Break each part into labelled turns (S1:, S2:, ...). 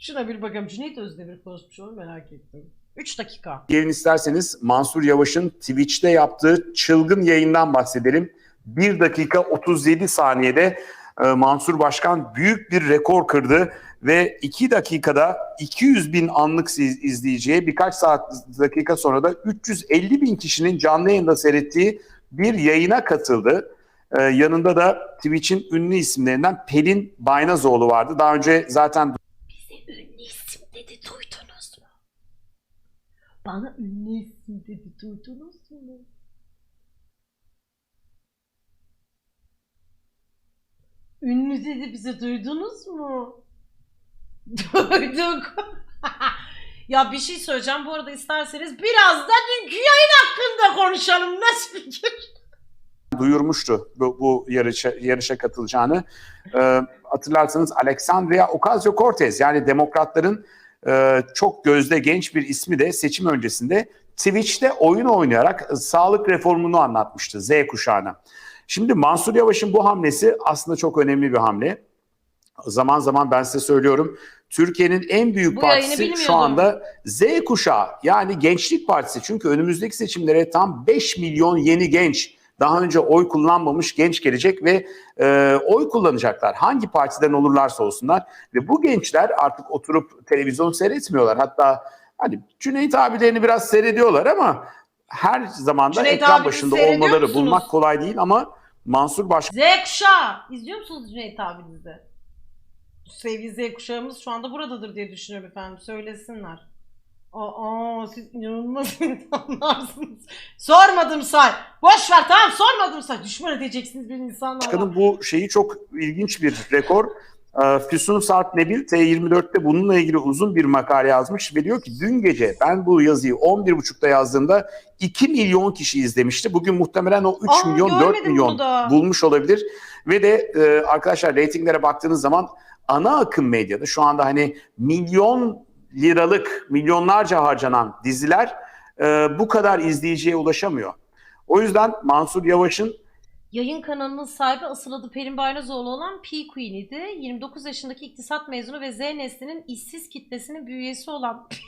S1: Şuna bir bakalım. Cüneyt Özdemir konuşmuş onu merak ettim. 3 dakika.
S2: Gelin isterseniz Mansur Yavaş'ın Twitch'te yaptığı çılgın yayından bahsedelim. 1 dakika 37 saniyede e, Mansur Başkan büyük bir rekor kırdı ve 2 dakikada 200 bin anlık iz- izleyiciye birkaç saat dakika sonra da 350 bin kişinin canlı yayında seyrettiği bir yayına katıldı. E, yanında da Twitch'in ünlü isimlerinden Pelin Baynazoğlu vardı. Daha önce zaten
S1: dedi duydunuz mu? Bana ünlü isim dedi duydunuz mu? Ünlü dedi bize duydunuz mu? Duyduk. ya bir şey söyleyeceğim bu arada isterseniz biraz da dünkü yayın hakkında konuşalım. Nasıl fikir?
S2: duyurmuştu bu, bu yarışa, yarışa katılacağını. Ee, hatırlarsanız Alexandria Ocasio-Cortez yani demokratların e, çok gözde genç bir ismi de seçim öncesinde Twitch'te oyun oynayarak e, sağlık reformunu anlatmıştı Z kuşağına. Şimdi Mansur Yavaş'ın bu hamlesi aslında çok önemli bir hamle. Zaman zaman ben size söylüyorum Türkiye'nin en büyük
S1: Bu
S2: partisi şu anda Z kuşağı yani Gençlik Partisi. Çünkü önümüzdeki seçimlere tam 5 milyon yeni genç daha önce oy kullanmamış genç gelecek ve e, oy kullanacaklar. Hangi partiden olurlarsa olsunlar ve bu gençler artık oturup televizyon seyretmiyorlar. Hatta hani Cüneyt abilerini biraz seyrediyorlar ama her zaman da ekran başında olmaları
S1: musunuz?
S2: bulmak kolay değil ama Mansur Başkan
S1: Z kuşağı. İzliyor musunuz Cüneyt abinizi? Sevgili Z kuşağımız şu anda buradadır diye düşünüyorum efendim. Söylesinler. Aa siz inanılmaz insanlarsınız. Sormadım say. Boş ver tamam sormadım say. Düşman edeceksiniz bir insanlara.
S2: Başkanın bu şeyi çok ilginç bir rekor. Ee, Füsun Sarp Nebil T24'te bununla ilgili uzun bir makale yazmış ve diyor ki dün gece ben bu yazıyı 11.30'da yazdığımda 2 milyon kişi izlemişti. Bugün muhtemelen o 3
S1: Aa,
S2: milyon 4
S1: görmedim
S2: milyon bulmuş olabilir. Ve de e, arkadaşlar reytinglere baktığınız zaman ana akım medyada şu anda hani milyon liralık milyonlarca harcanan diziler e, bu kadar izleyiciye ulaşamıyor. O yüzden Mansur Yavaş'ın
S1: Yayın kanalının sahibi asıl adı Pelin Bayrazoğlu olan P Queen idi. 29 yaşındaki iktisat mezunu ve Z neslinin işsiz kitlesinin bir üyesi olan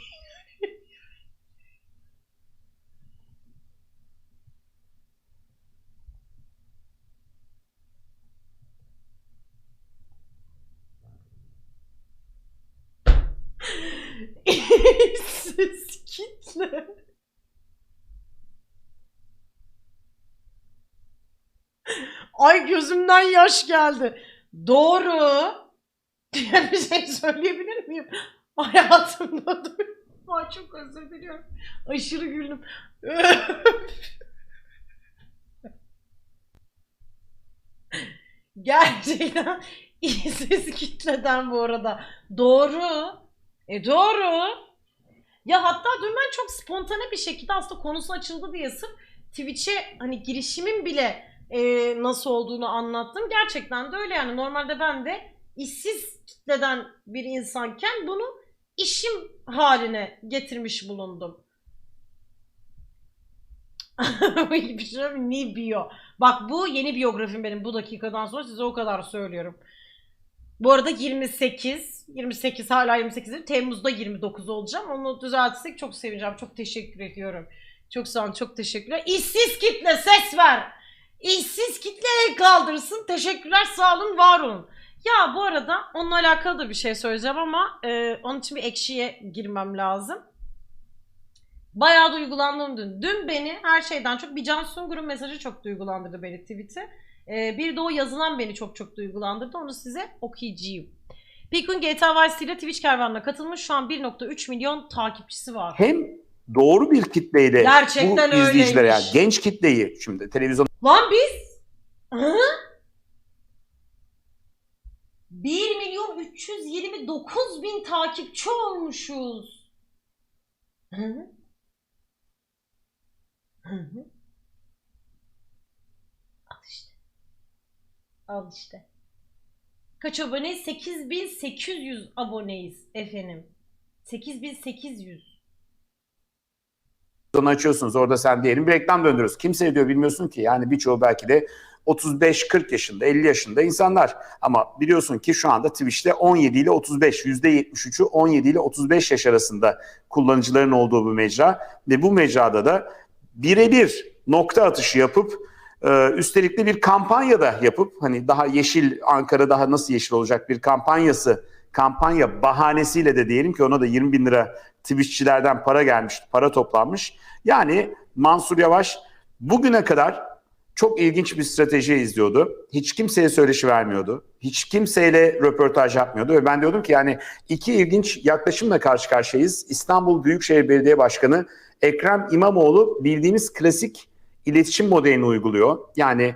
S1: işsiz Ay gözümden yaş geldi. Doğru. bir şey söyleyebilir miyim? Hayatımda duydum. Ay çok özür diliyorum. Aşırı güldüm. Gerçekten işsiz kitleden bu arada. Doğru. E doğru. Ya hatta dün ben çok spontane bir şekilde aslında konusu açıldı diye sırf Twitch'e hani girişimin bile e, nasıl olduğunu anlattım. Gerçekten de öyle yani. Normalde ben de işsiz kitleden bir insanken bunu işim haline getirmiş bulundum. bir şey? Ni bio. Bak bu yeni biyografim benim bu dakikadan sonra size o kadar söylüyorum. Bu arada 28, 28 hala 28 değil, Temmuz'da 29 olacağım. Onu düzeltirsek çok sevineceğim. Çok teşekkür ediyorum. Çok sağ olun, çok teşekkürler. İşsiz kitle ses ver. İşsiz kitle el kaldırsın. Teşekkürler, sağ olun, var olun. Ya bu arada onunla alakalı da bir şey söyleyeceğim ama e, onun için bir ekşiye girmem lazım. Bayağı duygulandım dün. Dün beni her şeyden çok bir Can Sungur'un mesajı çok duygulandırdı beni tweet'i. Ee, bir de o yazılan beni çok çok duygulandırdı. Onu size okuyacağım. Pikun GTA Vice ile Twitch kervanına katılmış. Şu an 1.3 milyon takipçisi var.
S2: hem doğru bir kitleyle
S1: Gerçekten
S2: bu izleyicilere yani
S1: öyleymiş.
S2: genç kitleyi şimdi televizyon
S1: Lan biz Hı? 1 milyon 329 bin takipçi olmuşuz. Hı? Hı hı. Al işte. Al işte. Kaç aboneyiz? 8800 aboneyiz efendim. 8800.
S2: açıyorsunuz orada sen diyelim bir reklam döndürüyorsun. Kim seyrediyor bilmiyorsun ki yani birçoğu belki de 35-40 yaşında, 50 yaşında insanlar. Ama biliyorsun ki şu anda Twitch'te 17 ile 35, %73'ü 17 ile 35 yaş arasında kullanıcıların olduğu bir mecra. Ve bu mecrada da birebir nokta atışı yapıp e, üstelik de bir kampanya da yapıp hani daha yeşil Ankara daha nasıl yeşil olacak bir kampanyası kampanya bahanesiyle de diyelim ki ona da 20 bin lira Twitch'çilerden para gelmiş, para toplanmış. Yani Mansur Yavaş bugüne kadar çok ilginç bir strateji izliyordu. Hiç kimseye söyleşi vermiyordu. Hiç kimseyle röportaj yapmıyordu ve ben diyordum ki yani iki ilginç yaklaşımla karşı karşıyayız. İstanbul Büyükşehir Belediye Başkanı Ekrem İmamoğlu bildiğimiz klasik iletişim modelini uyguluyor. Yani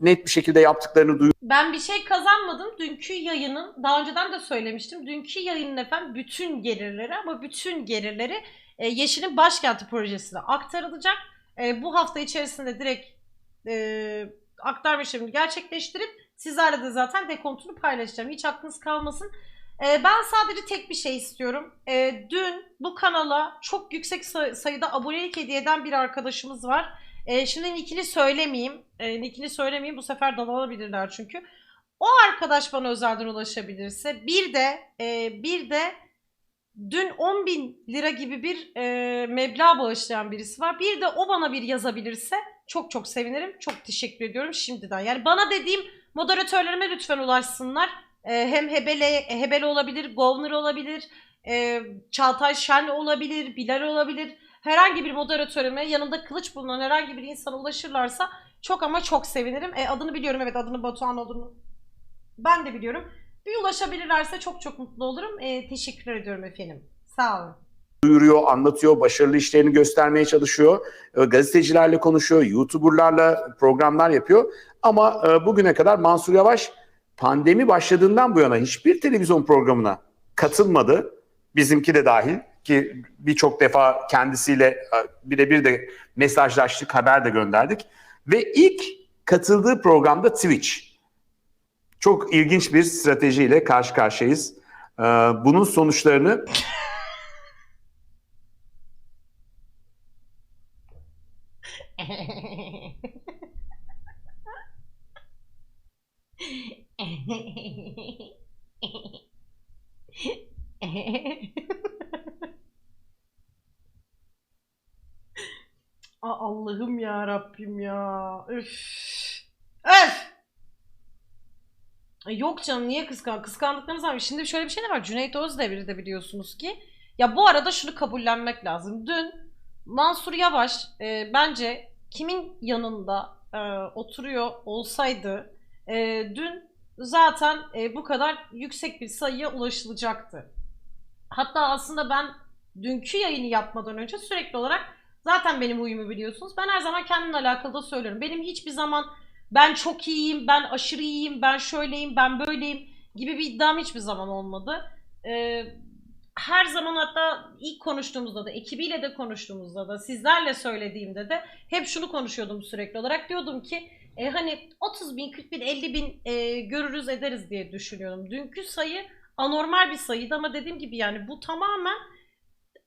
S2: net bir şekilde yaptıklarını
S1: Ben bir şey kazanmadım. Dünkü yayının, daha önceden de söylemiştim. Dünkü yayının efendim bütün gelirleri ama bütün gelirleri e, Yeşil'in Başkenti projesine aktarılacak. E, bu hafta içerisinde direkt e, aktarma işlemini gerçekleştirip sizlerle de zaten dekontunu paylaşacağım. Hiç aklınız kalmasın. E, ben sadece tek bir şey istiyorum. E, dün bu kanala çok yüksek say- sayıda abonelik hediye eden bir arkadaşımız var. E, şimdi nickini söylemeyeyim. E, nickini söylemeyeyim bu sefer dalanabilirler çünkü. O arkadaş bana özelden ulaşabilirse bir de e, bir de dün 10 bin lira gibi bir e, meblağ bağışlayan birisi var. Bir de o bana bir yazabilirse çok çok sevinirim. Çok teşekkür ediyorum şimdiden. Yani bana dediğim moderatörlerime lütfen ulaşsınlar. E, hem Hebele, Hebele olabilir, Govner olabilir, e, Çağatay Şen olabilir, Bilal olabilir. Herhangi bir moderatörüme yanında kılıç bulunan herhangi bir insana ulaşırlarsa çok ama çok sevinirim. E, adını biliyorum evet adını Batuhan olduğunu ben de biliyorum. Bir ulaşabilirlerse çok çok mutlu olurum. E, teşekkür ediyorum efendim. Sağ olun.
S2: duyuruyor, anlatıyor, başarılı işlerini göstermeye çalışıyor. E, Gazetecilerle konuşuyor, YouTuber'larla programlar yapıyor. Ama e, bugüne kadar Mansur Yavaş pandemi başladığından bu yana hiçbir televizyon programına katılmadı. Bizimki de dahil ki birçok defa kendisiyle e, birebir de mesajlaştık, haber de gönderdik. Ve ilk katıldığı programda Twitch. Çok ilginç bir stratejiyle karşı karşıyayız. E, Bunun sonuçlarını
S1: Allah'ım ya Rabbim ya. Üf. Öf. Ay Yok canım niye kıskan? Kıskandıklarınız var. Şimdi şöyle bir şey de var. Cüneyt Özdemir de biliyorsunuz ki. Ya bu arada şunu kabullenmek lazım. Dün Mansur Yavaş e, bence kimin yanında e, oturuyor olsaydı e, dün zaten e, bu kadar yüksek bir sayıya ulaşılacaktı. Hatta aslında ben dünkü yayını yapmadan önce sürekli olarak zaten benim huyumu biliyorsunuz. Ben her zaman kendimle alakalı da söylüyorum. Benim hiçbir zaman ben çok iyiyim, ben aşırı iyiyim, ben şöyleyim, ben böyleyim gibi bir iddiam hiçbir zaman olmadı. Ee, her zaman hatta ilk konuştuğumuzda da, ekibiyle de konuştuğumuzda da, sizlerle söylediğimde de hep şunu konuşuyordum sürekli olarak. Diyordum ki e, hani 30 bin, 40 bin, 50 bin e, görürüz ederiz diye düşünüyorum. Dünkü sayı anormal bir sayıydı ama dediğim gibi yani bu tamamen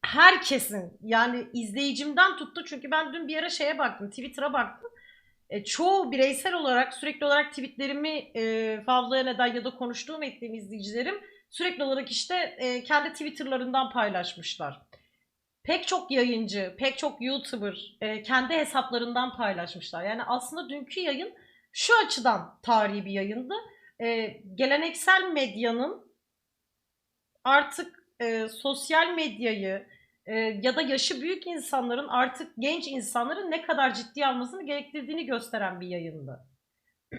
S1: herkesin yani izleyicimden tuttu çünkü ben dün bir ara şeye baktım Twitter'a baktım. E, çoğu bireysel olarak sürekli olarak tweetlerimi e, favlayan eden ya da konuştuğum ettiğim izleyicilerim sürekli olarak işte e, kendi Twitter'larından paylaşmışlar. Pek çok yayıncı, pek çok YouTuber e, kendi hesaplarından paylaşmışlar. Yani aslında dünkü yayın şu açıdan tarihi bir yayındı. E, geleneksel medyanın artık e, sosyal medyayı e, ya da yaşı büyük insanların artık genç insanların ne kadar ciddiye almasını gerektirdiğini gösteren bir yayındı.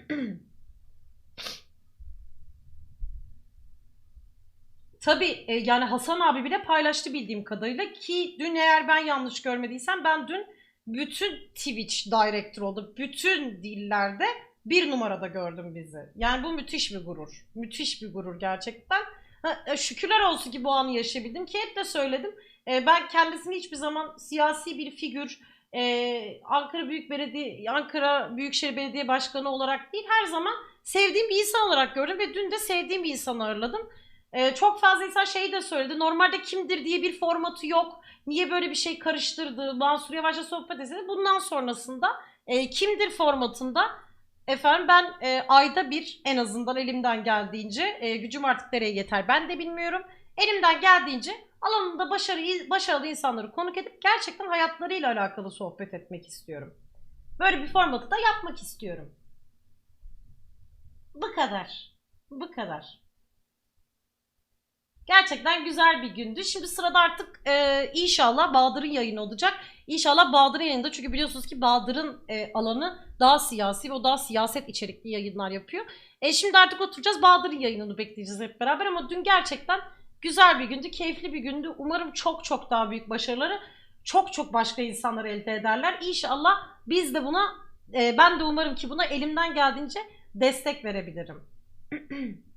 S1: Tabii e, yani Hasan abi bile paylaştı bildiğim kadarıyla ki dün eğer ben yanlış görmediysem ben dün bütün Twitch Director oldu. Bütün dillerde bir numarada gördüm bizi. Yani bu müthiş bir gurur. Müthiş bir gurur gerçekten. Ha, e, şükürler olsun ki bu anı yaşayabildim ki hep de söyledim. E, ben kendisini hiçbir zaman siyasi bir figür, e, Ankara Büyük Belediye, Ankara Büyükşehir Belediye Başkanı olarak değil, her zaman sevdiğim bir insan olarak gördüm ve dün de sevdiğim bir insanı ağırladım. E, çok fazla insan şeyi de söyledi. Normalde kimdir diye bir formatı yok. Niye böyle bir şey karıştırdı? Mansur Yavaş'la sohbet etseydi. Bundan sonrasında e, kimdir formatında Efendim ben e, ayda bir en azından elimden geldiğince e, gücüm artık nereye yeter ben de bilmiyorum. Elimden geldiğince alanında başarılı, başarılı insanları konuk edip gerçekten hayatlarıyla alakalı sohbet etmek istiyorum. Böyle bir formatı da yapmak istiyorum. Bu kadar. Bu kadar. Gerçekten güzel bir gündü. Şimdi sırada artık e, inşallah Bahadır'ın yayını olacak. İnşallah Bahadır'ın yayında çünkü biliyorsunuz ki Bahadır'ın e, alanı daha siyasi ve o daha siyaset içerikli yayınlar yapıyor. E, şimdi artık oturacağız Bahadır'ın yayınını bekleyeceğiz hep beraber ama dün gerçekten güzel bir gündü, keyifli bir gündü. Umarım çok çok daha büyük başarıları çok çok başka insanlar elde ederler. İnşallah biz de buna, e, ben de umarım ki buna elimden geldiğince destek verebilirim.